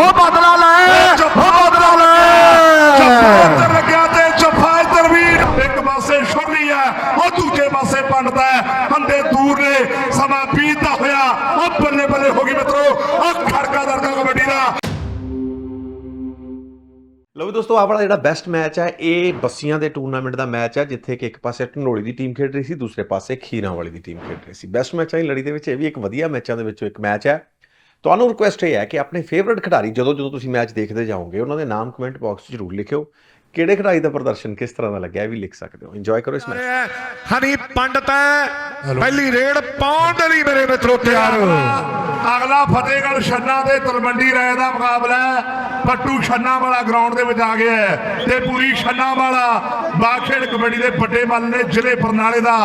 ਉਹ ਬਦਲਾ ਲੈ ਉਹ ਬਦਲਾ ਲੈ। ਇੱਧਰ ਲੱਗਿਆ ਤੇ ਜੱਫਾ ਇੱਧਰ ਵੀ। ਇੱਕ ਪਾਸੇ ਛੁਰਲੀ ਹੈ ਉਹ ਦੂਜੇ ਪਾਸੇ ਪੰਡਤ ਹੈ। ਬੰਦੇ ਦੂਰ ਨੇ ਸਮਾਂ ਬੀਤਦਾ ਹੋਇਆ। ਉਹ ਬੱਲੇ ਬੱਲੇ ਹੋ ਗਈ ਮਿੱਤਰੋ ਉਹ ਖੜਕਾ ਦਰਕਾ ਕਬੱਡੀ ਦਾ। ਲਓ ਵੀ ਦੋਸਤੋ ਆਪਣਾ ਜਿਹੜਾ ਬੈਸਟ ਮੈਚ ਹੈ ਇਹ ਬੱਸੀਆਂ ਦੇ ਟੂਰਨਾਮੈਂਟ ਦਾ ਮੈਚ ਹੈ ਜਿੱਥੇ ਕਿ ਇੱਕ ਪਾਸੇ ਢੰਡੋਲੀ ਦੀ ਟੀਮ ਖੇਡ ਰਹੀ ਸੀ ਦੂਸਰੇ ਪਾਸੇ ਖੀਰਾਂ ਵਾਲੀ ਦੀ ਟੀਮ ਖੇਡ ਰਹੀ ਸੀ। ਬੈਸਟ ਮੈਚਾਂ ਦੀ ਲੜੀ ਦੇ ਵਿੱਚ ਇਹ ਵੀ ਇੱਕ ਵਧੀਆ ਮੈਚਾਂ ਦੇ ਵਿੱਚੋਂ ਇੱਕ ਮੈਚ ਹੈ। ਤੁਹਾਨੂੰ ਰਿਕੁਐਸਟ ਇਹ ਹੈ ਕਿ ਆਪਣੇ ਫੇਵਰਿਟ ਖਿਡਾਰੀ ਜਦੋਂ ਜਦੋਂ ਤੁਸੀਂ ਮੈਚ ਦੇਖਦੇ ਜਾਓਗੇ ਉਹਨਾਂ ਦੇ ਨਾਮ ਕਮੈਂਟ ਬਾਕਸ 'ਚ ਜ਼ਰੂਰ ਲਿਖਿਓ। ਕਿਹੜੇ ਖਿਡਾਰੀ ਦਾ ਪ੍ਰਦਰਸ਼ਨ ਕਿਸ ਤਰ੍ਹਾਂ ਦਾ ਲੱਗਿਆ ਇਹ ਵੀ ਲਿਖ ਸਕਦੇ ਹੋ। ਇੰਜੋਏ ਕਰੋ ਇਸ ਮੈਚ ਹਨੀ ਪੰਡਤ ਹੈ। ਪਹਿਲੀ ਰੇਡ ਪਾਉਣ ਦੇ ਲਈ ਮੇਰੇ ਮਿੱਤਰੋ ਤਿਆਰ। ਅਗਲਾ ਫਤਿਹਗੜ੍ਹ ਛੰਨਾ ਤੇ ਤਲਵੰਡੀ ਰਾਏ ਦਾ ਮੁਕਾਬਲਾ ਹੈ। ਪੱਟੂ ਛੰਨਾ ਵਾਲਾ ਗਰਾਊਂਡ ਦੇ ਵਿੱਚ ਆ ਗਿਆ ਹੈ ਤੇ ਪੂਰੀ ਛੰਨਾ ਵਾਲਾ ਬਾਖੇੜ ਕਬੱਡੀ ਦੇ ਵੱਡੇ ਮੱਲ ਨੇ ਜ਼ਿਲ੍ਹੇ ਬਰਨਾਲੇ ਦਾ,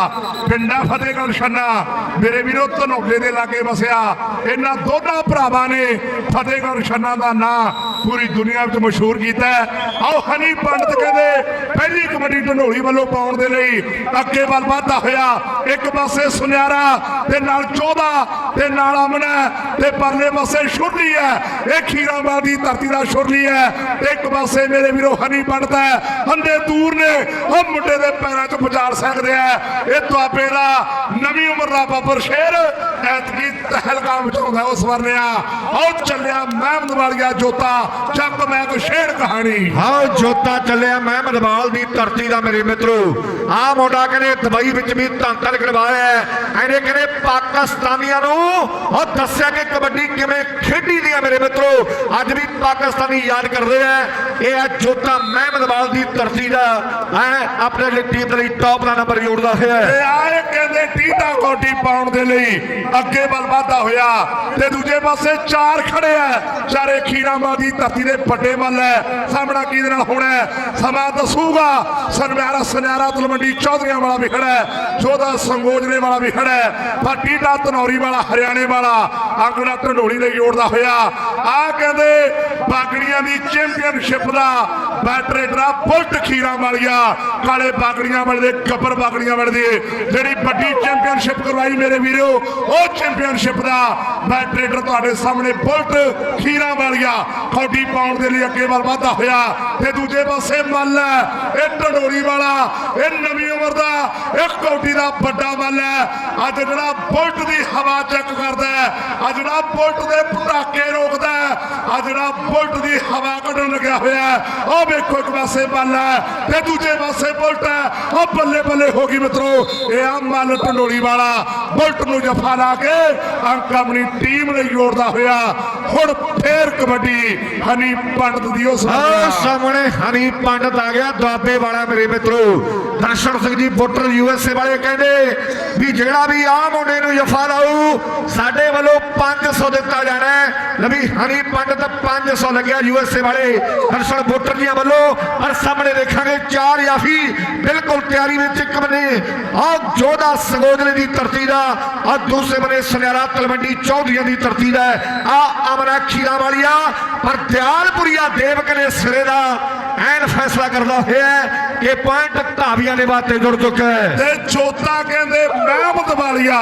ਪਿੰਡਾ ਫਤਿਹਗੜ੍ਹ ਛੰਨਾ। ਮੇਰੇ ਵੀਰੋ, ਧਨੌਲੇ ਦੇ ਲਾਗੇ ਵਸਿਆ ਇਹਨਾਂ ਦੋਨਾਂ ਭਰਾਵਾਂ ਨੇ ਫਤਿਹਗੜ੍ਹ ਛੰਨਾ ਦਾ ਨਾਂ ਪੂਰੀ ਦੁਨੀਆ ਵਿੱਚ ਮਸ਼ਹੂਰ ਕੀਤਾ ਆਓ ਹਨੀ ਪੰਡਤ ਕਹਿੰਦੇ, ਪਹਿਲੀ ਕਬੱਡੀ ਢਨੋਲੀ ਵੱਲੋਂ ਪਾਉਣ ਦੇ ਲਈ ਅੱਗੇ ਵੱਲ ਵਧਦਾ ਹੋਇਆ ਇੱਕ ਪਾਸੇ ਸੁਨਿਆਰਾ, ਤੇ ਨਾਲ 14 ਤੇ ਨਾਲ ਅਮਨਾ ਤੇ ਪਰਲੇ ਪਾਸੇ ਛੁਰਲੀ ਹੈ। ਇਹ ਖੀਰਾਬਾਦ ਦੀ ਧਰਤੀ ਦਾ ਛੁਰਲੀ ਹੈ। ਤੇ ਇੱਕ ਪਾਸੇ ਮੇਰੇ ਵੀਰੋ ਹਨੀ ਪੰਡਤ ਹੰਦੇ ਦੂਰ ਨੇ, ਉਹ ਮੁੰਡੇ ਦੇ ਪੈਰਾਂ 'ਚ ਪੁਚਾਰ ਸਕਦੇ ਆ। ਇਹ ਦੁਆਬੇ ਦਾ ਨਵੀਂ ਉਮਰ ਦਾ ਬੱਬਰ ਸ਼ੇਰ ਐਤਕੀ ਤਹਿਲਕਾ ਮਚਾਉਂਦਾ ਉਸ ਵਰਨਿਆ। ਆਓ ਚੱਲਿਆ ਮਹਿਮਦ ਵਾਲੀਆ ਜੋਤਾ ਚੱਕ ਮੈਂ ਕੋ ਸ਼ੇਰ ਕਹਾਣੀ। ਆਓ ਜੋਤਾ ਚੱਲਿਆ ਮਹਿਮਦ ਵਾਲ ਦੀ ਧਰਤੀ ਦਾ ਮੇਰੇ ਮਿੱਤਰੋ। ਆ ਮੁੰਡਾ ਕਹਿੰਦੇ ਦੁਬਈ ਵਿੱਚ ਵੀ ਧੰਨ ਕਰਵਾਇਆ ਐਨੇ ਕਹਿੰਦੇ ਪਾਕਿਸਤਾਨੀਆਂ ਨੂੰ ਉਹ ਦੱਸਿਆ ਕਿ ਕਬੱਡੀ ਕਿਵੇਂ ਖੇਡੀ ਦੀ ਹੈ ਮੇਰੇ ਮਿੱਤਰੋ। ਅੱਜ ਵੀ ਪਾਕਿਸਤਾਨੀ ਯਾਦ ਕਰਦੇ ਆ, ਇਹ ਹੈ ਜੋਤਾ ਮਹਿਮਦ ਦੀ ਧਰਤੀ ਦਾ, ਹੈ, ਆਪਣੇ ਲਈ ਟੀਮ ਦੇ ਲਈ ਟੌਪ ਦਾ ਨੰਬਰ ਜੋੜਦਾ ਹੋਇਆ ਹੈ। ਤੇ ਕਹਿੰਦੇ ਟੀਟਾ ਕੋਟੀ ਪਾਉਣ ਦੇ ਲਈ ਅੱਗੇ ਵੱਲ ਵਧਦਾ ਹੋਇਆ ਤੇ ਦੂਜੇ ਪਾਸੇ ਚਾਰ ਖੜੇ ਆ। ਚਾਰੇ ਖੀਰਾਮਾ ਦੀ ਧਰਤੀ ਦੇ ਵੱਡੇ ਮੱਲ ਹੈ। ਸਾਹਮਣਾ ਕਿਹਦੇ ਨਾਲ ਹੋਣਾ ਸਮਾਂ ਦੱਸੂਗਾ। ਸਨਮਿਆਰਾ, ਸੁਨਿਆਰਾ, ਤਲਵੰਡੀ ਚੌਧਰੀਆਂ ਵਾਲਾ ਵੀ ਖੜਾ ਹੈ। ਜੋਧਾ ਸੰਗੋਜਲੇ ਵਾਲਾ ਵੀ ਖੜਾ ਹੈ। ਪਰ ਟੀਟਾ ਧਨੌਰੀ ਵਾਲਾ, ਹਰਿਆਣੇ ਵਾਲਾ ਅੰਗੜਾ ਢੰਡੋਲੀ ਲਈ ਜੋੜਦਾ ਹੋਇਆ। ਆ ਕਹਿੰਦੇ, ਬਾਗੜੀਆਂ ਦੀ ਚੈਂਪੀਅਨਸ਼ਿਪ ਦਾ ਬੈਟਰੇਟਰਾ ਬੁਲਟ ਖੀਰਾ ਵਾਲੀਆ ਕਾਲੇ ਬਾਗੜੀਆਂ ਵਾਲੇ ਦੇ ਗੱਬਰ ਬਾਗੜੀਆਂ ਵਾਲੇ ਦੀ ਜਿਹੜੀ ਵੱਡੀ ਚੈਂਪੀਅਨਸ਼ਿਪ ਕਰਵਾਈ ਮੇਰੇ ਵੀਰੋ, ਉਹ ਚੈਂਪੀਅਨਸ਼ਿਪ ਦਾ ਮੈਂ ਬੈਟਰੇਟਰ ਤੁਹਾਡੇ ਸਾਹਮਣੇ ਬੁਲਟ ਖੀਰਾ ਵਾਲੀਆ ਕੌਡੀ ਪਾਉਣ ਦੇ ਲਈ ਅੱਗੇ ਵੱਲ ਵਧਦਾ ਹੋਇਆ। ਤੇ ਦੂਜੇ ਪਾਸੇ ਮੱਲ ਹੈ। ਇਹ ਢਡੋਰੀ ਵਾਲਾ, ਇਹ ਨਵੀਂ ਉਮਰ ਦਾ, ਇਹ ਕੌਡੀ ਦਾ ਵੱਡਾ ਮੱਲ ਹੈ। ਅੱਜ ਜਿਹੜਾ ਬੁਲਟ ਦੀ ਹਵਾ ਚੈੱਕ ਕਰਦਾ ਹੈ, ਅੱਜ ਜਿਹੜਾ ਬੁਲਟ ਦੇ ਪਟਾਕੇ ਰੋਕਦਾ ਹੈ, ਅੱਜ ਜਿਹੜਾ ਬੁਲਟ ਦੀ ਹਵਾ ਕੱਢਣ ਲੱਗਿਆ ਹੋਇਆ ਹੈ। ਉਹ ਵੇਖੋ ਇੱਕ ਪਾਸੇ ਮੱਲ ਹੈ ਤੇ ਦੂਜੇ ਪਾਸੇ ਬੁਲਟ ਹੈ। ਉਹ ਬੱਲੇ ਬੱਲੇ ਹੋ ਗਈ ਮਿੱਤਰੋ, ਇਹ ਆ ਮੱਲ ਢੰਡੋਲੀ ਵਾਲਾ। ਬੁਲਟ ਨੂੰ ਜਫਾ ਲਾ ਕੇ ਅੰਕ ਆਪਣੀ ਟੀਮ ਲਈ ਜੋੜਦਾ ਹੋਇਆ ਹੁਣ ਫੇਰ ਕਬੱਡੀ ਹਨੀ ਪੰਡਤ ਦੀ ਉਸ ਆਹ ਸਾਹਮਣੇ ਹਨੀ ਪੰਡਤ ਆ ਗਿਆ ਦੁਆਬੇ ਵਾਲਾ ਮੇਰੇ ਮਿੱਤਰੋ। ਦਰਸ਼ਨ ਸਿੰਘ ਜੀ ਬੁੱਟਰ ਯੂਐਸਏ ਵਾਲੇ ਕਹਿੰਦੇ ਵੀ ਜਿਹੜਾ ਵੀ ਆ ਮੁੰਡੇ ਨੂੰ ਜਫਾ ਲਾਊ ਸਾਡੇ ਵੱਲੋਂ 500 ਦਿੱਤਾ ਜਾਣਾ ਹੈ। ਲੈ ਵੀ ਹਨੀ ਪੰਡਤ 500 ਲੱਗਿਆ ਯੂਐਸਏ ਵਾਲੇ। ਦਰਸ਼ਨ ਬੁੱਟਰ ਜੀਆਂ ਵੱਲੋਂ ਔਰ ਸਾਹਮਣੇ ਦੇਖਾਂਗੇ ਚਾਰ ਯਾਫੀ ਬਿਲਕੁਲ ਤਿਆਰੀ ਵਿੱਚ ਇੱਕ ਬਨੇ। ਆ ਜੋਧਾ ਸੰਗੋਜਲੇ ਦੀ ਧਰਤੀ ਦਾ ਆ ਦੂਸਰੇ ਬਨੇ ਸੁਨਿਆਰਾ ਤਲਵੰਡੀ ਚੌਧਰੀਆਂ ਦੀ ਧਰਤੀ ਦਾ ਆ ਅਮਰਾ ਖੀਰਾ ਵਾਲੀਆ, ਪਰ ਦਿਆਲਪੁਰੀਆ ਦੇਵਕ ਨੇ ਸਿਰੇ ਦਾ ਐਨ ਫੈਸਲਾ ਕਰਦਾ ਹੋਇਆ ਕਿ ਪੁਆਇੰਟ ਧਾਵੀਆਂ ਦੇ ਬਾਤੇ ਜੁੜ ਚੁੱਕਾ ਹੈ। ਤੇ ਚੋਤਾ ਕਹਿੰਦੇ ਮਹਿਮਦ ਵਾਲੀਆ,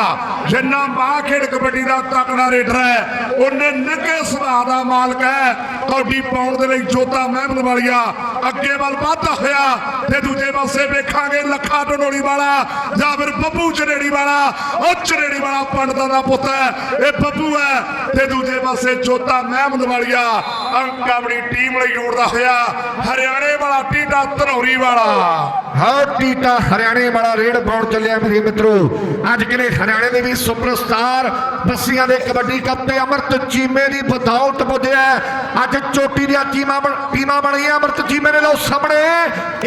ਜਿੰਨਾ ਮਾਂ ਖੇਡ ਕਬੱਡੀ ਦਾ ਤਕੜਾ ਰੇਡਰ ਹੈ, ਉਹਨੇ ਨਿੱਘੇ ਸੁਭਾਅ ਦਾ ਮਾਲਕ ਹੈ। ਕੌਡੀ ਪਾਉਣ ਦੇ ਲਈ ਚੋਤਾ ਮਹਿਮਦ ਵਾਲੀਆ ਅੱਗੇ ਵੱਲ ਵਧਦਾ ਹੋਇਆ ਤੇ ਦੂਜੇ ਪਾਸੇ ਵੇਖਾਂਗੇ ਲੱਖਾ ਢਨੋਲੀ ਵਾਲਾ ਜਾਂ ਫਿਰ ਬੱਬੂ ਚਰੇੜੀ ਵਾਲਾ। ਉਹ ਚਰੇੜੀ ਵਾਲਾ ਪੰਡਤਾਂ ਦਾ ਪੁੱਤ ਹੈ, ਇਹ ਬੱਬੂ ਹੈ ਤੇ ਦੂਜੇ ਪਾਸੇ ਜੋਤਾ ਮਹਿਮਦ ਵਾਲੀਆ। ਅੰਕ ਆਪਣੀ ਟੀਮ ਲਈ ਜੋੜਦਾ ਹੋਇਆ ਹਰਿਆਣੇ ਵਾਲਾ ਟੀਟਾ ਧਨੌਰੀ ਵਾਲਾ। ਹਾਂ ਟੀਟਾ ਹਰਿਆਣੇ ਵਾਲਾ ਰੇਡ ਪਾਉਣ ਚੱਲਿਆ ਮੇਰੇ ਮਿੱਤਰੋ। ਅੱਜ ਕਿਨੇ ਹਰਿਆਣੇ ਦੇ ਵੀ ਸੁਪਰਸਟਾਰ ਬੱਸੀਆਂ ਦੇ ਕਬੱਡੀ ਕੱਪ ਤੇ ਅਮਰਤ ਚੀਮੇ ਦੀ ਬਦੌਲਤ ਪੁੱਜਿਆ ਅੱਜ ਚੋਟੀ ਦੀਆਂ ਟੀਮਾਂ ਬਣ- ਟੀਮਾਂ ਬਣੀਆਂ ਅਮਰਤ ਚੀਮੇ ਦੇ ਲੋ ਸਾਹਮਣੇ।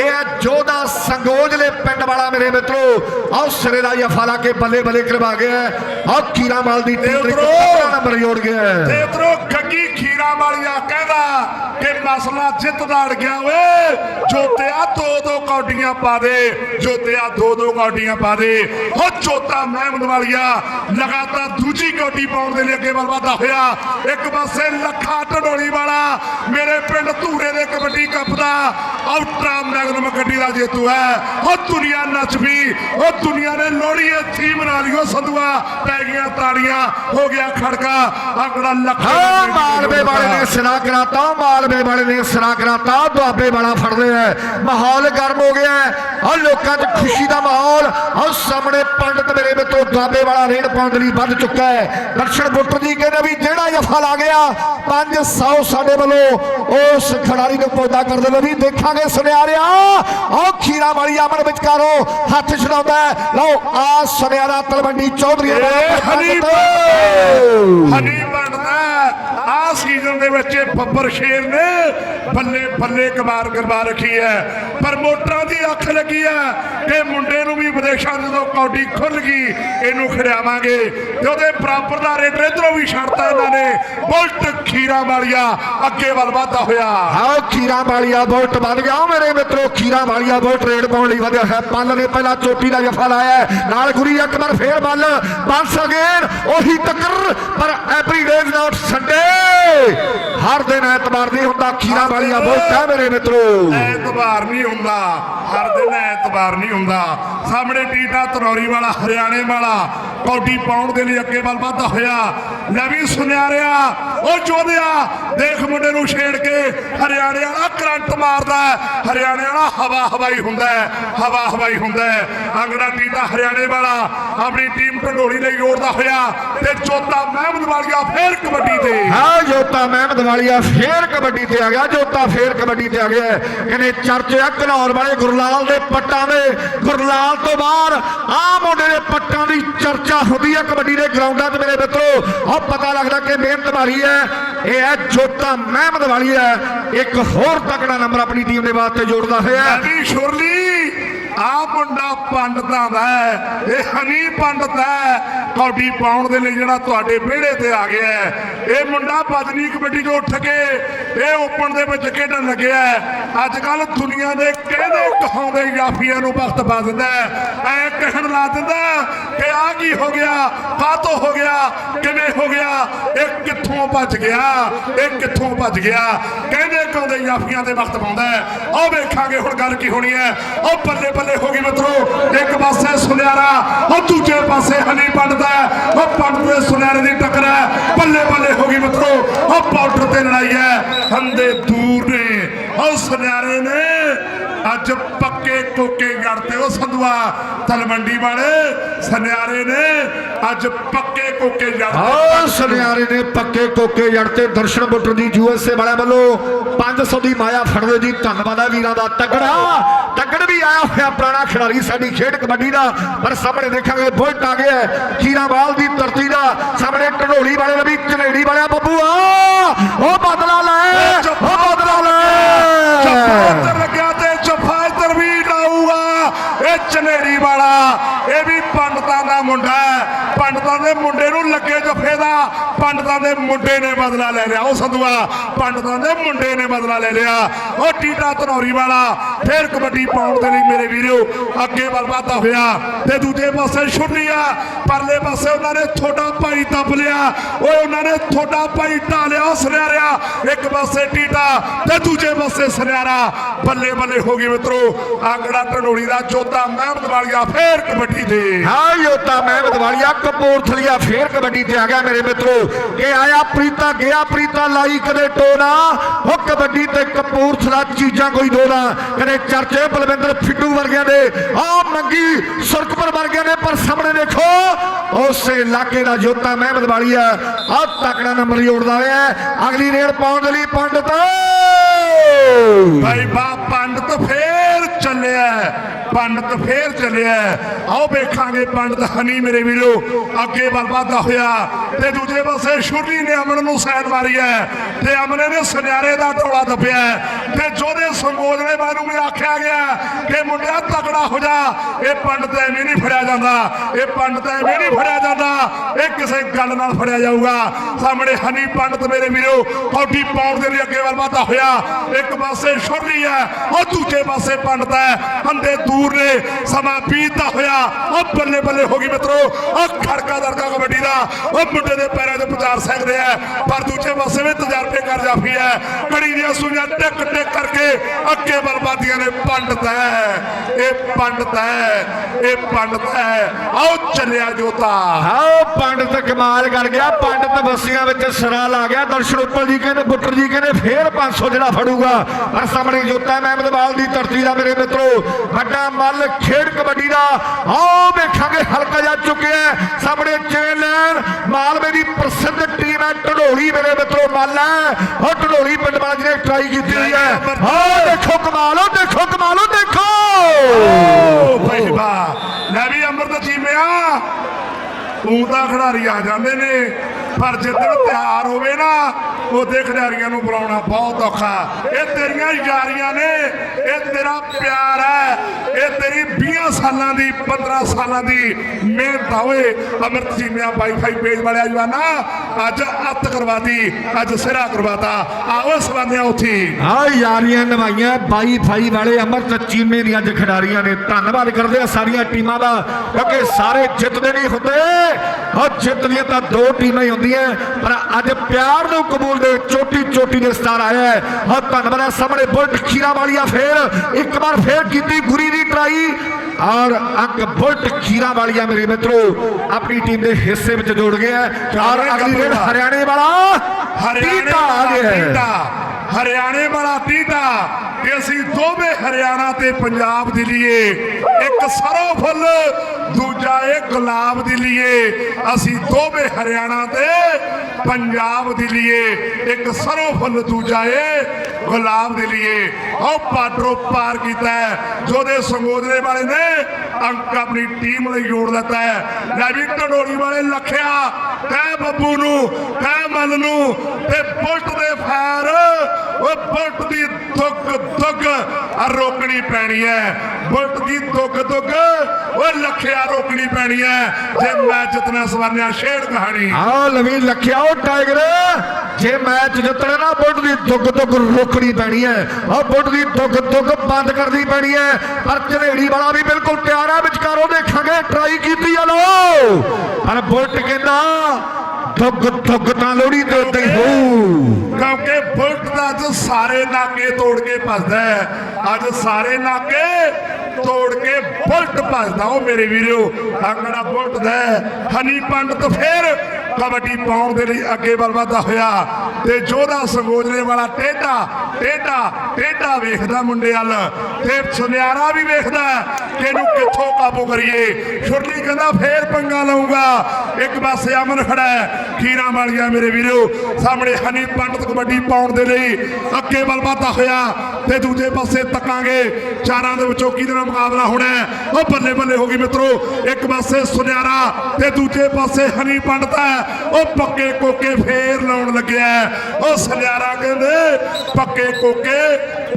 ਇਹ ਹੈ ਜੋਧਾ ਸੰਗੋਜਲੇ ਪਿੰਡ ਵਾਲਾ ਮੇਰੇ ਮਿੱਤਰੋ। ਆਹ ਸਿਰੇ ਦਾ ਜਫਾ ਲਾ ਕੇ ਬੱਲੇ ਬੱਲੇ ਕਰਵਾ ਗਿਆ ਆਹ ਖੀਰਾ ਮਾਲ ਦੀ ਟੀਮ। ਇੱਕ ਨੰਬਰ ਜੋੜ ਗਿਆ ਤੇ ਉਧਰੋਂ ਗੱਗੀ ਖੀਰਾ ਵਾਲੀਆ ਕਹਿੰਦਾ ਕਿ ਮਸਲਾ ਜਿੱਤਦਾ ਅੜ ਗਿਆ ਓਏ। ਜੋਤਿਆ ਦੋ ਦੋ ਕੌਡੀਆਂ ਪਾ ਦੇ। ਜੋਤਿਆ ਦੋ ਦੋ ਕੌਡੀਆਂ ਪਾ ਦੇ। ਹੋ ਜੋਤਾ ਮਹਿਮਦ ਵਾਲੀਆ ਲਗਾਤਾਰ ਦੂਜੀ ਕੌਡੀ ਪਾਉਣ ਦੇ ਲਈ ਅੱਗੇ ਵੱਲ ਵਧਦਾ ਹੋਇਆ। ਇੱਕ ਪਾਸੇ ਲੱਖਾ ਢਡੋਲੀ ਵਾਲਾ ਮੇਰੇ ਪਿੰਡ ਧੂਰੇ ਦੇ ਕਬੱਡੀ ਕੱਪ ਦਾ ਆਊਟਰਾ ਮੈਗਨਮ ਗੱਡੀ ਦਾ ਜੇਤੂ ਹੈ। ਉਹ ਦੁਨੀਆ ਨੱਚ ਵੀ ਉਹ ਦੁਨੀਆ ਨੇ ਲੋੜੀ ਇੱਥੇ ਬਣਾ ਲਿਓ ਸੰਧੂਆ ਪੈ ਗਈਆਂ ਤਾੜੀਆਂ। ਹੋ ਗਿਆ ਖੜਕਾ। ਆਕੜਾ ਲੱਖਾ ਹਾਂ ਮਾਲਵੇ ਵਾਲਾ ਨੇ ਸਿਰਾ ਕਰਾਤਾ ਮਾਲਵੇ ਵਾਲੇ ਨੇ ਸਿਰਾ ਕਰਾਤਾ ਦੁਆਬੇ ਵਾਲਾ ਫੜਦੇ ਆ। ਮਾਹੌਲ ਗਰਮ ਹੋ ਗਿਆ ਆ ਲੋਕਾਂ 'ਚ ਖੁਸ਼ੀ ਦਾ ਮਾਹੌਲ। ਆ ਸਾਹਮਣੇ ਪੰਡਤ ਮੇਰੇ ਮਿੱਤਰੋ ਦੁਆਬੇ ਵਾਲਾ ਰੇਡ ਪਾਉਣ ਲਈ ਵੱਧ ਚੁੱਕਾ ਹੈ। ਦਰਸ਼ਨ ਬੁੱਟਰ ਜੀ ਕਹਿੰਦੇ ਵੀ ਜਿਹੜਾ ਜਫਾ ਲਾ ਗਿਆ 500 ਸਾਡੇ ਵੱਲੋਂ ਉਸ ਖਿਡਾਰੀ ਨੂੰ ਪੌਦਾ ਕਰ ਦੇਵੇ ਵੀ ਦੇਖਾਂਗੇ ਸੁਨਿਆਰਿਆ ਆ ਖੀਰਾ ਵਾਲੀ ਅਮਨ ਵਿਚਕਾਰੋ ਹੱਥ ਛਡਾਉਂਦਾ। ਲਓ ਆ ਸੁਨਿਆਰਾ ਤਲਵੰਡੀ ਚੌਧਰੀ ਹਨੀ ਬਣਦਾ ਸੀਜ਼ਨ ਦੇ ਵਿੱਚ ਇਹ ਬੱਬਰ ਸ਼ੇਰ ਨੇ ਬੱਲੇ ਬੱਲੇ ਕਮਾਰ ਕਰਵਾ ਰੱਖੀ ਹੈ। ਪ੍ਰਮੋਟਰਾਂ ਦੀ ਅੱਖ ਲੱਗੀ ਹੈ ਕਿ ਮੁੰਡੇ ਨੂੰ ਵੀ ਵਿਦੇਸ਼ਾਂ ਜਦੋਂ ਕੌਡੀ ਖੁੱਲ ਗਈ, ਇਹਨੂੰ ਖੜਿਆਵਾਂਗੇ ਤੇ ਉਹਦੇ ਬਰਾਬਰ ਦਾ ਰੇਟ ਇਧਰੋਂ ਵੀ ਛੱਡਤਾ ਇਹਨਾਂ ਨੇ। ਬੁਲਟ ਖੀਰਾ ਵਾਲੀਆ ਅੱਗੇ ਵੱਲ ਵਧਦਾ ਹੋਇਆ। ਆਓ ਖੀਰਾ ਵਾਲੀਆ ਬੁਲਟ ਵੱਧ ਗਿਆ। ਮੇਰੇ ਮਿੱਤਰੋ, ਖੀਰਾ ਵਾਲੀਆ ਬੋਲਟ ਰੇਡ ਪਾਉਣ ਲਈ ਵਧਿਆ ਹੈ ਪੱਲ ਨੇ ਪਹਿਲਾਂ ਚੋਟੀ ਦਾ ਜਫਾ ਲਾਇਆ ਹੈ। ਨਾਲ ਗੁਰੀ ਇੱਕ ਵਾਰ ਫੇਰ ਬੱਲ ਬੰਸ ਅਗੇਨ, ਉਹੀ ਟੱਕਰ, ਪਰ ਐਵਰੀ ਡੇ ਨਾਟ ਸੰਡੇ ਹਰ ਦਿਨ ਐਤਵਾਰ ਨਹੀਂ ਹੁੰਦਾ ਖੀਰਾ ਵਾਲੀਆਂ ਬਹੁਤ ਹੈ ਮੇਰੇ ਮਿੱਤਰੋ। ਐਤਵਾਰ ਨਹੀਂ ਹੁੰਦਾ, ਹਰ ਦਿਨ ਐਤਵਾਰ ਨਹੀਂ ਹੁੰਦਾ। ਸਾਹਮਣੇ ਟੀਟਾ ਤਰੌਰੀ ਵਾਲਾ, ਹਰਿਆਣੇ ਵਾਲਾ, ਕੌਡੀ ਪਾਉਣ ਦੇ ਲਈ ਅੱਗੇ ਵੱਲ ਵਧਦਾ ਹੋਇਆ। ਲੈ ਵੀ ਸੁਨਿਆਰਿਆ ਉਹ ਚੋਦਿਆ ਦੇਖ ਮੁੰਡੇ ਨੂੰ ਛੇੜ ਕੇ ਹਰਿਆਣੇ ਵਾਲਾ ਕਰੰਟ ਮਾਰਦਾ ਹਰਿਆਣੇ ਵਾਲਾ ਹਵਾ ਹਵਾਈ ਹੁੰਦਾ ਹਵਾ ਹਵਾਈ ਹੁੰਦਾ ਅੰਗੜਾ ਟੀਟਾ ਹਰਿਆਣੇ ਵਾਲਾ ਆਪਣੀ ਟੀਮ ਢੰਡੋਲੀ ਲਈ ਜੋੜਦਾ ਹੋਇਆ ਤੇ ਚੋਤਾ ਮਹਿਮਦ ਵਾਲੀਆ ਫੇਰ ਕਬੱਡੀ ਤੇ। ਹਾਂ ਜੋਤਾ ਮਹਿਮਦ ਵਾਲੀਆ ਫੇਰ ਕਬੱਡੀ ਤੇ ਆ ਗਿਆ। ਜੋਤਾ ਫੇਰ ਕਬੱਡੀ ਤੇ ਆ ਗਿਆ ਕਹਿੰਦੇ ਚਰਚੇ ਆ, ਘਨੌਰ ਵਾਲੇ ਗੁਰਲਾਲ ਦੇ ਪੱਟਾਂ ਦੇ। ਗੁਰਲਾਲ ਤੋਂ ਬਾਹਰ ਆ ਮੁੰਡੇ ਦੇ ਪੱਟਾਂ ਦੀ ਚਰਚਾ ਹੁੰਦੀ ਹੈ ਕਬੱਡੀ ਦੇ ਗਰਾਊਂਡਾਂ 'ਚ ਮੇਰੇ ਮਿੱਤਰੋ। ਉਹ ਪਤਾ ਲੱਗਦਾ ਕਿ ਮਿਹਨਤ ਵਾਲੀ ਹੈ, ਇਹ ਹੈ ਜੋਤਾ ਮਹਿਮਦ ਵਾਲੀ ਹੈ ਇੱਕ ਹੋਰ ਤਕੜਾ ਨੰਬਰ ਆਪਣੀ ਟੀਮ ਦੇ ਵਾਸਤੇ ਜੋੜਦਾ ਹੋਇਆ ਹੈ। ਸ਼ੁਰਲੀ ਆ ਮੁੰਡਾ ਪੰਡਤਾਂ ਦਾ ਇਹ ਹਨੀ ਪੰਡਤ ਹੈ। ਕੌਡੀ ਪਾਉਣ ਦੇ ਲਈ ਜਿਹੜਾ ਤੁਹਾਡੇ ਵਿਹੜੇ ਤੇ ਆ ਗਿਆ ਇਹ ਮੁੰਡਾ ਬਦਨੀ ਕਬੱਡੀ ਤੋਂ ਉੱਠ ਕੇ ਇਹ ਓਪਨ ਦੇ ਵਿੱਚ ਖੇਡਣ ਲੱਗਿਆ ਅੱਜ ਕੱਲ ਦੁਨੀਆ ਦੇ ਕਿਹਦੇ ਕਹਾਉਂਦੇ ਜਾਫੀਆਂ ਨੂੰ ਵਕਤ ਪਾ ਦਿੰਦਾ ਐ ਕਹਿਣ ਲਾ ਦਿੰਦਾ ਕਿ ਆ ਕੀ ਹੋ ਗਿਆ? ਕਾਤੋਂ ਹੋ ਗਿਆ? ਕਿਵੇਂ ਹੋ ਗਿਆ? ਇਹ ਕਿੱਥੋਂ ਭੱਜ ਗਿਆ? ਇਹ ਕਿੱਥੋਂ ਭੱਜ ਗਿਆ? ਕਹਿੰਦੇ ਕਹਾਉਂਦੇ ਜਾਫੀਆਂ ਦੇ ਵਕਤ ਪਾਉਂਦਾ ਹੈ? ਉਹ ਵੇਖਾਂਗੇ ਹੁਣ ਗੱਲ ਕੀ ਹੋਣੀ ਹੈ। ਉਹ ਬੱਲੇ ਬੱਲੇ ਹੋ ਗਈ ਮਿੱਤਰੋ। ਇੱਕ ਪਾਸੇ ਸੁਨਿਆਰਾ, ਉਹ ਦੂਜੇ ਪਾਸੇ ਹਨੀ ਪੰਡਦਾ ਉਹ ਪੰਡ ਸੁਨਿਆਰੇ ਦੀ ਟੱਕਰ ਹੈ। ਬੱਲੇ ਬੱਲੇ ਹੋ ਗਈ ਮਿੱਤਰੋ। ਉਹ ਬਾਰਡਰ ਤੇ ਲੜਾਈ ਹੈ। ਹੰਦੇ ਦੂਰ ਨੇ। ਉਹ ਸੁਨਿਆਰੇ ਨੇ ਅੱਜ ਪੱਕੇ ਕੋਕੇ ਜੜਤੇ ਉਹ ਸੰਧੂਆ। ਤਲਵੰਡੀ ਵਾਲੇ, ਸੁਨਿਆਰੇ ਨੇ ਅੱਜ ਪੱਕੇ ਕੋਕੇ ਜੜਤੇ ਆਹ ਸੁਨਿਆਰੇ ਨੇ ਪੱਕੇ ਕੋਕੇ ਜੜ ਦਰਸ਼ਨ ਬੁੱਟਰ ਦੀ ਯੂਐਸਏ ਵਾਲਿਆਂ ਵੱਲੋਂ 500 ਦੀ ਮਾਇਆ ਫੜਦੇ ਜੀ। ਧੰਨਵਾਦ ਆ ਵੀਰਾਂ ਦਾ। ਤਗੜਾ ਤਗੜ ਵੀ ਆਇਆ ਹੋਇਆ ਪੁਰਾਣਾ ਖਿਡਾਰੀ ਸਾਡੀ ਖੇਡ ਕਬੱਡੀ ਦਾ। ਪਰ ਸਾਹਮਣੇ ਦੇਖਾਂਗੇ, ਬੁਲਟ ਆ ਗਿਆ। ਹੈ। ਦੀ ਧਰਤੀ ਦਾ। ਸਾਹਮਣੇ ਢਡੋਲੀ ਵਾਲੇ ਦਾ ਵੀ ਝਨੇੜੀ ਵਾਲਿਆ ਬੱਬੂ ਆ ਉਹ ਬਦਲਾ ਲੈ ਉਹ ਬਦਲਾ ਚੱਪਾ ਲੈ ਇੱਧਰ ਲੱਗਿਆ ਤੇ ਚੱਪਾ ਇੱਧਰ ਵੀ ਲਾਊਗਾ ਇਹ ਚਨੇੜੀ ਵਾਲਾ ਇਹ ਵੀ ਪੰਡਤਾਂ ਦਾ ਮੁੰਡਾ ਹੈ ਪੰਡਤਾਂ ਦੇ ਮੁੰਡੇ ਨੂੰ ਲੱਗੇ ਜਫੇ ਦਾ, ਪੰਡਤਾਂ ਦੇ ਮੁੰਡੇ ਨੇ ਬਦਲਾ ਲੈ ਲਿਆ। ਉਹ ਸੰਧੂਆ ਪੰਡਤਾਂ ਦੇ ਮੁੰਡੇ ਨੇ ਬਦਲਾ ਲੈ ਲਿਆ। ਉਹ ਟੀਟਾ ਧਨੌਰੀ ਵਾਲਾ, ਫੇਰ ਕਬੱਡੀ ਪਾਉਣ ਦੇ ਲਈ ਮੇਰੇ ਵੀਰੋ, ਅੱਗੇ ਵੱਲ ਹੋਇਆ ਤੇ ਦੂਜੇ ਪਾਸੇ ਛੁੱਟੀਆਂ ਪਰਲੇ ਪਾਸੇ ਉਹਨਾਂ ਨੇ ਥੋੜਾ ਭਾਈ ਦੱਬ ਲਿਆ। ਓਏ, ਉਹਨਾਂ ਨੇ ਥੋੜਾ ਭਾਈ ਢਾਲਿਆ ਉਹ ਸੁਨਿਆਰਿਆ ਇੱਕ ਪਾਸੇ ਟੀਟਾ ਤੇ ਦੂਜੇ ਪਾਸੇ ਸੁਨਿਆਰਾ। ਬੱਲੇ ਬੱਲੇ ਹੋ ਗਈ ਮਿੱਤਰੋ, ਆਂਗੜਾ ਢਨੋੜੀ ਦਾ ਚੌਥਾ ਮਹਿਮਦ ਵਾਲੀਆ, ਫੇਰ ਕਬੱਡੀ ਤੇ ਹਾਂ ਯੋਤਾ ਮਹਿਮਦ ਵਾਲੀਆ ਕਪੂਰਥਲੀਆ ਫੇਰ ਕਬੱਡੀ ਤੇ ਆ ਗਿਆ ਮੇਰੇ ਮਿੱਤਰੋ। ਇਹ ਆਇਆ ਪ੍ਰੀਤਾ, ਗਿਆ ਪ੍ਰੀਤਾ ਲਾਈ ਕਦੇ ਟੋਨਾ। ਉਹ ਕਬੱਡੀ ਤੇ ਕਪੂਰਥਲਾ ਚੀਜ਼ਾਂ ਕੋਈ ਦੋਨਾ ਕਦੇ ਚਰਚੇ ਬਲਵਿੰਦਰ ਫਿੱਟੂ ਵਰਗਿਆਂ ਦੇ। ਆ ਮੰਗੀ ਸੁਰਖਪੁਰ ਵਰਗਿਆਂ ਦੇ, ਪਰ ਸਾਹਮਣੇ ਦੇਖੋ, ਉਸੇ ਇਲਾਕੇ ਦਾ ਜੋਤਾ ਮਹਿਮਦ ਵਾਲੀ ਆ। ਤਕੜਾ ਨੰਬਰ ਜੋੜਦਾ ਹੋਇਆ ਅਗਲੀ ਰੇਡ ਪਾਉਣ ਦੇ ਲਈ ਪੰਡਤ। ਭਾਈ ਬਾ, ਪੰਡਤ ਫੇਰ ਚੱਲਿਆ ਪੰਡਤ ਫੇਰ ਚੱਲਿਆ ਆਓ ਵੇਖਾਂਗੇ, ਪੰਡਤ ਹਨੀ ਮੇਰੇ ਵੀਰੋ, ਅੱਗੇ ਵੱਲ ਵਧਦਾ ਹੋਇਆ। ਤੇ ਦੂਜੇ ਪਾਸੇ ਛੁੱਟੀ ਨੇ ਅਮਨ ਨੂੰ ਸੈਨ ਮਾਰੀ ਹੈ। ਤੇ ਅਮਨੇ ਨੇ ਸੁਨਿਆਰੇ ਦਾ ਟੋਲਾ ਦੱਬਿਆ ਤੇ ਜੋਦੇ ਸੰਗੋਜਲੇ ਬਾਨੂੰ ਵੀ ਆਖਿਆ ਗਿਆ ਕਿ ਮੁੰਡਿਆ, ਤਕੜਾ ਹੋ ਜਾ। ਇਹ ਪੰਡਤ ਐਵੇਂ ਨਹੀਂ ਫੜਿਆ ਜਾਂਦਾ। ਇਹ ਪੰਡਤ ਐਵੇਂ ਨਹੀਂ ਫੜਿਆ ਜਾਂਦਾ। ਇਹ ਕਿਸੇ ਗੱਲ ਨਾਲ ਫੜਿਆ ਜਾਊਗਾ। ਸਾਹਮਣੇ ਹਨੀ ਪੰਡਤ ਮੇਰੇ ਵੀਰੋ ਕੌਡੀ ਪਾਉਣ ਦੇ ਲਈ ਅੱਗੇ ਵੱਲ ਵਧਦਾ ਹੋਇਆ। ਇੱਕ ਪਾਸੇ ਸੁਰਲੀ ਹੈ, ਉਹ ਦੂਜੇ ਪਾਸੇ ਪੰਡਤ ਹੈ। ਹੰਦੇ ਦੂਰ ਦੂਰ ਨੇ ਸਮਾਂ ਬੀਤਦਾ ਹੋਇਆ। ਉਹ ਬੱਲੇ ਬੱਲੇ ਹੋ ਗਈ ਮਿੱਤਰੋ। ਉਹ ਖੜਕਾ ਦੜਕਾ ਕਬੱਡੀ ਦਾ। ਉਹ ਮੁੰਡੇ ਦੇ ਪੈਰਾਂ 'ਚ ਵਿਚਾਰ ਸਕਦੇ ਆ। ਪਰ ਦੂਜੇ ਪਾਸੇ ਵੀ ਤਜਰਬੇ ਕਰ ਜਾਫੀ ਹੈ ਕੜੀ ਦੀਆਂ ਸੂਈਆਂ ਟਿਕ ਟਿਕ ਕਰਕੇ ਅੱਗੇ ਬਰਬਾਦੀਆਂ ਨੇ ਪੰਡਤ ਹੈ। ਇਹ ਪੰਡਤ ਹੈ ਇਹ ਪੰਡਤ ਹੈ। ਆਓ ਚੱਲਿਆ ਜੋਤਾ। ਆਓ ਪੰਡਤ ਕਮਾਲ ਕਰ ਗਿਆ। ਪੰਡਤ ਬੱਸੀਆਂ ਵਿੱਚ ਸਰਾ ਲਾ ਗਿਆ। ਦਰਸ਼ਨ ਉੱਪਲ ਜੀ ਕਹਿੰਦੇ ਬੁੱਟਰ ਜੀ ਕਹਿੰਦੇ ਫੇਰ 500 ਜਿਹੜਾ ਫੜੂਗਾ। ਪਰ ਸਾਹਮਣੇ ਜੋਤਾ ਮਹਿਮਦਵਾਲ ਦੀ ਧਰਤੀ ਦਾ ਮੇਰੇ ਮਿੱਤਰੋ। ਵੱਡਾ ਮੱਲ ਖੇਡ ਕਬੱਡੀ ਦਾ। ਆਓ ਵੇਖਾਂਗੇ ਹਲਕਾ ਜਾ ਚੁੱਕਿਆ। ਸਾਹਮਣੇ ਚੇਨ ਲੈਣ ਮਾਲਵੇ ਦੀ ਪ੍ਰਸਿੱਧ ਟੀਮ ਹੈ। ਢਡੋਲੀ ਮੇਰੇ ਮਿੱਤਰੋ ਮੱਲ ਹੈ। ਉਹ ਢਡੋਲੀ ਪਿੰਡ ਵਾਲਾ ਜਿਹਨੇ ਟਰਾਈ ਕੀਤੀ ਹੈ। ਆਓ ਕਮਾਲੋ ਦੇਖੋ ਕਮਾਲੋ ਦੇਖੋ। ਓ ਲੈ ਵੀ ਅੰਮ੍ਰਿਤ ਜੀਵਿਆ ਤੂੰ ਤਾਂ ਖਿਡਾਰੀ ਆ ਜਾਂਦੇ ਨੇ, ਪਰ ਜਿੱਦਣ ਤਿਆਰ ਹੋਵੇ ਨਾ ਉਹਦੇ ਖਿਡਾਰੀਆਂ ਨੂੰ ਬੁਲਾਉਣਾ ਬਹੁਤ ਔਖਾ। ਇਹ ਤੇਰੀਆਂ ਯਾਰੀਆਂ ਨੇ। ਇਹ ਤੇਰਾ ਪਿਆਰ ਹੈ। ਇਹ ਤੇਰੀ 20 ਸਾਲਾਂ ਦੀ 15 ਸਾਲਾਂ ਦੀ ਮਿਹਨਤ ਆ ਓਏ। ਅੰਮ੍ਰਿਤ ਵਾਈਫਾਈ ਪੇਜ ਵਾਲਿਆ ਜਵਾਨਾ, ਅੱਜ ਅੱਤ ਕਰਵਾਤੀ, ਅੱਜ ਸਿਰਾ ਕਰਵਾਤਾ। ਆਓ ਸਵਾਨਿਆ ਉੱਥੇ। ਆ ਯਾਰੀਆਂ ਨਿਭਾਈਆਂ ਬਾਈ ਫਾਈ ਵਾਲੇ ਅਮਰਤ ਚੀਮੇ ਦੀਆਂ ਅੱਜ ਖਿਡਾਰੀਆਂ ਨੇ। ਧੰਨਵਾਦ ਕਰਦੇ ਆ ਸਾਰੀਆਂ ਟੀਮਾਂ ਦਾ, ਕਿਉਂਕਿ ਸਾਰੇ ਜਿੱਤਦੇ ਨਹੀਂ ਹੁੰਦੇ। ਉਹ ਜਿੱਤਦੀਆਂ ਤਾਂ ਦੋ ਟੀਮਾਂ ਹੀ ਹੁੰਦੀਆਂ, ਪਰ ਅੱਜ ਪਿਆਰ ਨੂੰ ਕਬੂਲ ਦੇ ਚੋਟੀ ਚੋਟੀ ਦੇ ਸਟਾਰ ਆਇਆ ਹੈ। ਹਾਂ ਧੰਨਵਾਦ ਹੈ ਸਾਹਮਣੇ ਬੁਲਟ ਖੀਰਾ ਵਾਲੀਆ ਫੇਰ। ਇੱਕ ਵਾਰ ਫੇਰ ਕੀਤੀ ਗੁਰੀ ਦੀ ਟਰਾਈ। ਔਰ ਅੰਕ ਬੁਲਟ ਖੀਰਾ ਵਾਲੀਆ ਮੇਰੇ ਮਿੱਤਰੋ ਆਪਣੀ ਟੀਮ ਦੇ ਹਿੱਸੇ ਵਿੱਚ ਜੋੜ ਗਿਆ। ਔਰ ਅਗਲੀ ਰੇਡ ਹਰਿਆਣੇ ਵਾਲਾ ਹਰਿਆਣੇ ਆ ਗਿਆ ਹੈ। ਹਰਿਆਣੇ ਵਾਲਾ ਟੀਟਾ ਕਿ ਅਸੀਂ ਦੋਵੇਂ ਹਰਿਆਣਾ ਤੇ ਪੰਜਾਬ ਦੇ ਲਈ ਇੱਕ ਸਰੋਂ ਫੁੱਲ ਦੂਜਾ ਇਹ ਗੁਲਾਬ ਦੇ ਲਈ ਅਸੀਂ ਦੋਵੇਂ ਹਰਿਆਣਾ ਤੇ ਪੰਜਾਬ ਦੇ ਲਈ ਇੱਕ ਸਰੋਂ ਫੁੱਲ ਦੂਜਾ ਇਹ ਗੁਲਾਬ ਦੇ ਲਈ ਉਹ ਪਾਟਰੋ ਪਾਰ ਕੀਤਾ ਹੈ, ਜੋਦੇ ਸੰਗੋਦਰੇ ਵਾਲੇ ਨੇ ਅੰਕ ਆਪਣੀ ਟੀਮ ਲਈ ਜੋੜ ਦਿੱਤਾ ਹੈ। ਲੈ ਵੀ ਢਡੋਲੀ ਵਾਲੇ ਲਖਿਆ ਕਹਿ ਬੱਬੂ ਨੂੰ ਕਹਿ ਮਨ ਨੂੰ ਤੇ ਬੁਲਟ ਦੇ ਫੈਰ ਉਹ ਬੁਲਟ ਦੀ ਦੁੱਗ ਦੁੱਗ ਰੋਕਣੀ ਪੈਣੀ ਹੈ। ਬੁਲਟ ਦੀ ਦੁੱਗ ਦੁੱਗ ਉਹ ਲੱਖਿਆ ਰੋਕਣੀ ਪੈਣੀ ਹੈ। ਜੇ ਮੈਂ ਜਿੱਤਣਾ ਸਵਰਨਿਆ ਸ਼ੇਰ ਕਹਾਣੀ। ਆਓ ਲਵੀ ਲਖਿਆ ਉਹ ਟਾਈਗਰ, ਜੇ ਮੈਚ ਜਿੱਤਣਾ ਨਾ ਬੁੱਟ ਦੀ ਦੁੱਗ ਦੁੱਗ ਰੋਕਣੀ ਪੈਣੀ ਹੈ। ਆਹ ਬੁੱਟ ਦੀ ਦੁੱਗ ਦੁੱਗ ਬੰਦ ਕਰਨੀ ਪੈਣੀ ਹੈ। ਪਰ ਝਨੇੜੀ ਵਾਲਾ ਵੀ ਬਿਲਕੁਲ ਤਿਆਰ ਹੈ। ਵਿਚਕਾਰੋਂ ਦੇਖਾਂਗੇ ਟਰਾਈ ਕੀਤੀ ਆ ਲੋ ਪਰ ਬੁੱਟ ਕਹਿੰਦਾ, ਦੁੱਗ ਦੁੱਗ ਤਾਂ ਲੋੜੀ ਦੇ ਉੱਤੇ ਹੋਊ। ਕਿਉਂਕਿ ਬੁਲਟ ਦਾ ਅੱਜ ਸਾਰੇ ਨਾਕੇ ਤੋੜ ਕੇ ਭੱਜਦਾ ਹੈ। ਅੱਜ ਸਾਰੇ ਨਾਕੇ ਤੋੜ ਕੇ ਬੁਲਟ ਭੱਜਦਾ ਉਹ ਮੇਰੇ ਵੀਰੋ। ਅੰਗੜਾ ਬੁਲਟ ਦਾ ਹਨੀ ਪੰਡਤ ਫੇਰ ਕਬੱਡੀ ਪਾਉਣ ਦੇ ਲਈ ਅੱਗੇ ਵੱਲ ਵਧਦਾ ਹੋਇਆ। ਤੇ ਜੋਧਾ ਸੰਗੋਜਲੇ ਵਾਲਾ ਟੇਢਾ ਟੇਢਾ ਟੇਢਾ ਵੇਖਦਾ ਮੁੰਡੇ ਵੱਲ। ਤੇ ਸੁਨਿਆਰਾ ਵੀ ਵੇਖਦਾ ਕਿ ਇਹਨੂੰ ਕਿੱਥੋਂ ਕਾਬੂ ਕਹਿੰਦਾ, ਫੇਰ ਪੰਗਾ ਲਊਗਾ। ਇੱਕ ਪਾਸੇ ਅਮਨ ਖੜਾ ਹੈ, ਖੀਰਾ ਵਾਲੀਆ ਮੇਰੇ ਵੀਰੋ। ਸਾਹਮਣੇ ਹਨੀ ਪੰਡਤ ਕਬੱਡੀ ਪਾਉਣ ਦੇ ਲਈ ਅੱਗੇ ਵੱਲ ਹੋਇਆ ਤੇ ਦੂਜੇ ਪਾਸੇ ਤੱਕਾਂਗੇ। ਚਾਰਾਂ ਦੇ ਵਿੱਚੋਂ ਕਿਹਦੇ ਨਾਲ ਮੁਕਾਬਲਾ ਹੋਣਾ ਉਹ ਬੱਲੇ ਬੱਲੇ ਹੋ ਗਈ ਮਿੱਤਰੋ। ਇੱਕ ਪਾਸੇ ਸੁਨਿਆਰਾ ਤੇ ਦੂਜੇ ਪਾਸੇ ਹਨੀ ਪੰਡਤ ਹੈ। ਉਹ ਪੱਕੇ ਕੋਕੇ ਫੇਰ ਲਾਉਣ ਲੱਗਿਆ ਉਹ ਸੁਨਿਆਰਾ ਕਹਿੰਦੇ, ਪੱਕੇ ਕੋਕੇ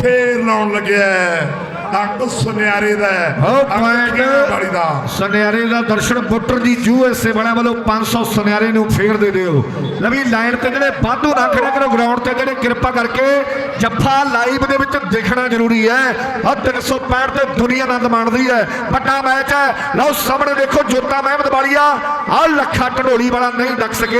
ਫੇਰ ਲਾਉਣ ਲੱਗਿਆ ਹੈ। ਅੰਕ ਸੁਨਿਆਰੇ ਦਾ ਹੈ। ਉਹ ਪੁਆਇੰਟ ਦਾ। ਸੁਨਿਆਰੇ ਦਾ ਦਰਸ਼ਨ ਬੁੱਟਰ ਜੀ ਯੂਐਸਏ ਵਾਲਿਆਂ ਵੱਲੋਂ 500 ਸੁਨਿਆਰੇ ਨੂੰ ਫੇਰ ਦੇ ਦਿਓ। ਨਵੀਂ ਲਾਈਨ ਤੇ ਜਿਹੜੇ ਵਾਧੂ ਨਾ ਖੜਾ ਕਰੋ ਗਰਾਊਂਡ ਤੇ ਜਿਹੜੇ ਕਿਰਪਾ ਕਰਕੇ ਜੱਫਾ ਲਾਈਵ ਦੇ ਵਿੱਚ ਦੇਖਣਾ ਜ਼ਰੂਰੀ ਹੈ। ਆ 365 ਤੇ ਦੁਨੀਆ ਆਨੰਦ ਮਾਣਦੀ ਹੈ। ਵੱਡਾ ਮੈਚ ਹੈ। ਲਓ ਸਾਹਮਣੇ ਦੇਖੋ ਜੋਤਾ ਮਹਿਮਦ ਵਾਲੀਆ। ਆ ਲੱਖਾ ਢਡੋਲੀ ਵਾਲਾ ਨਹੀਂ ਡੱਕ ਸਕਿਆ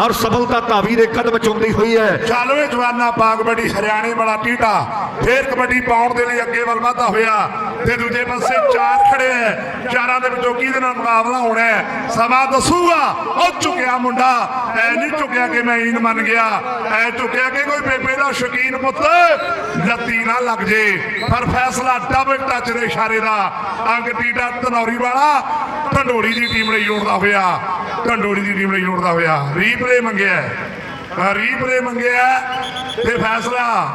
ਔਰ ਸਫਲਤਾ ਧਾਵੀ ਦੇ ਕਦਮ ਚੁੰਮਦੀ ਹੋਈ ਹੈ। ਚੱਲ ਵੇ ਜਵਾਨਾ ਕਬੱਡੀ ਹਰਿਆਣੇ ਵਾਲਾ ਟੀਟਾ। ਫੇਰ ਕਬੱਡੀ ਪਾਉਣ ਦੇ ਲਈ ਅੱਗੇ ਵੱਲ ਵਧਦਾ ਹੋਇਆ ਤੇ ਦੂਜੇ ਪਾਸੇ ਚਾਰ ਖੜੇ ਐ ਚਾਰਾਂ ਦੇ ਵਿੱਚੋਂ ਕਿਹਦੇ ਨਾਲ ਮੁਕਾਬਲਾ ਹੋਣਾ ਹੈ? ਸਮਾਂ ਦੱਸੂਗਾ। ਉਹ ਝੁਕਿਆ ਮੁੰਡਾ। ਐ ਨਹੀਂ ਝੁਕਿਆ ਕਿ ਮੈਂ ਇਨ ਮੰਨ ਗਿਆ। ਐ ਝੁਕਿਆ ਕਿ ਕੋਈ ਬੇਬੇ ਦਾ ਸ਼ੌਕੀਨ ਪੁੱਤ ਲੱਤੀ ਨਾ ਲੱਗ ਜੇ। ਪਰ ਫੈਸਲਾ ਡਬਲ ਟੱਚ ਦੇ ਇਸ਼ਾਰੇ ਦਾ। ਅੰਗ ਟੀਟਾ ਧਨੌਰੀ ਵਾਲਾ ਢੰਡੋੜੀ ਦੀ ਟੀਮ ਲਈ ਜੋੜਦਾ ਹੋਇਆ। ਢੰਡੋੜੀ ਦੀ ਟੀਮ ਲਈ ਜੋੜਦਾ ਹੋਇਆ। ਰੀਪਲੇ ਮੰਗਿਆ। ਹੈ। ਰੀਪਲੇ ਮੰਗਿਆ ਤੇ ਫੈਸਲਾ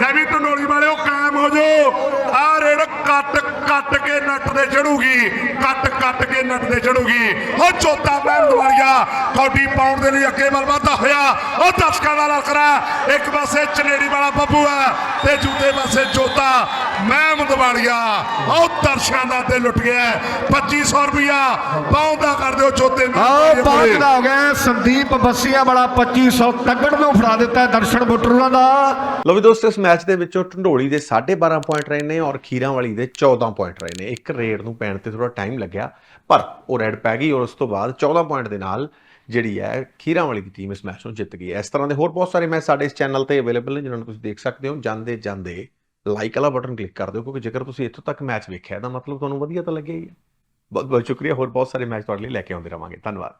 ਲੈ ਵੀ ਢੰਡੋਲੀ ਵਾਲਿਓ ਕਾਇਮ ਹੋ ਜਾਓ। ਆ ਰੇਡ ਕੱਟ ਕੱਟ ਕੇ ਨੱਟ ਤੇ ਚੜੂਗੀ। ਕੱਟ ਕੱਟ ਕੇ ਨੱਟ ਤੇ ਚੜੂਗੀ। ਉਹ ਚੋਤਾ ਮਹਿਮਦ ਵਾਲੀਆ ਕੌਡੀ ਪਾਉਣ ਦੇ ਲਈ ਅੱਗੇ ਵੱਲ ਵਧਦਾ ਹੋਇਆ। ਉਹ ਦਰਸ਼ਕਾਂ ਦਾ ਲਲਕਰਾ ਇੱਕ ਪਾਸੇ ਚਨੇੜੀ ਵਾਲਾ ਬੱਬੂ ਹੈ ਤੇ ਦੂਜੇ ਪਾਸੇ ਚੋਤਾ ਮਹਿਮਦ ਵਾਲੀਆ ਉਹ ਦਰਸ਼ਕਾਂ ਦਾ ਤੇ ਲੁੱਟ ਗਿਆ 2500 ਰੁਪਿਆ ਪਾਉਂਦਾ ਕਰ ਦਿਓ ਚੋਤੇ ਮਹਿਮਦ ਆਓ ਵਾਲੀਏ ਕੋਲੇ। ਬਾਅਦ ਦਾ ਹੋ। ਗਿਆ। ਸੰਦੀਪ ਬੱਸੀਆਂ ਵਾਲਾ 2500 ਤੱਕੜ ਨੂੰ ਫੜਾ ਦਿੱਤਾ ਦਰਸ਼ਨ ਬੁੱਟਰਾਂ ਦਾ। ਲੋ ਵੀ ਦੋਸਤੋ ਇਸ ਮੈਚ ਦੇ ਵਿੱਚੋਂ ਢੰਡੋਲੀ ਦੇ 12.5 ਪੁਆਇੰਟ ਰਹੇ ਨੇ ਔਰ ਖੀਰਾਂ ਵਾਲੀ ਦੇ 14 ਪੁਆਇੰਟ ਰਹੇ ਨੇ। ਇੱਕ ਰੇਡ ਨੂੰ ਪੈਣ ਤੇ ਥੋੜਾ ਟਾਈਮ ਲੱਗਿਆ, ਪਰ ਉਹ ਰੈਡ ਪੈ ਗਈ ਔਰ ਉਸ ਤੋਂ ਬਾਅਦ 14 ਪੁਆਇੰਟ ਦੇ ਨਾਲ ਜਿਹੜੀ ਹੈ ਖੀਰਾਂ ਵਾਲੀ ਦੀ ਟੀਮ ਇਸ ਮੈਚ ਨੂੰ ਜਿੱਤ ਗਈ ਇਸ ਤਰ੍ਹਾਂ ਦੇ ਹੋਰ ਬਹੁਤ ਸਾਰੇ ਮੈਚ ਸਾਡੇ ਇਸ ਚੈਨਲ ਤੇ ਅਵੇਲੇਬਲ ਨੇ ਜਿਹਨਾਂ ਨੂੰ ਤੁਸੀਂ ਦੇਖ ਸਕਦੇ ਹੋ। ਜਾਂਦੇ ਜਾਂਦੇ ਲਾਈਕ ਵਾਲਾ ਬਟਨ ਕਲਿੱਕ ਕਰ ਦਿਓ, ਕਿਉਂਕਿ ਜੇਕਰ ਤੁਸੀਂ ਇੱਥੋਂ ਤੱਕ ਮੈਚ ਵੇਖਿਆ ਤਾਂ ਮਤਲਬ ਤੁਹਾਨੂੰ ਵਧੀਆ ਤਾਂ ਲੱਗਿਆ ਹੀ ਹੈ। ਬਹੁਤ ਬਹੁਤ ਸ਼ੁਕਰੀਆ। ਹੋਰ ਬਹੁਤ ਸਾਰੇ ਮੈਚ ਤੁਹਾਡੇ ਲਈ ਲੈ ਕੇ ਆਉਂਦੇ ਰਵਾਂਗੇ। ਧੰਨਵਾਦ।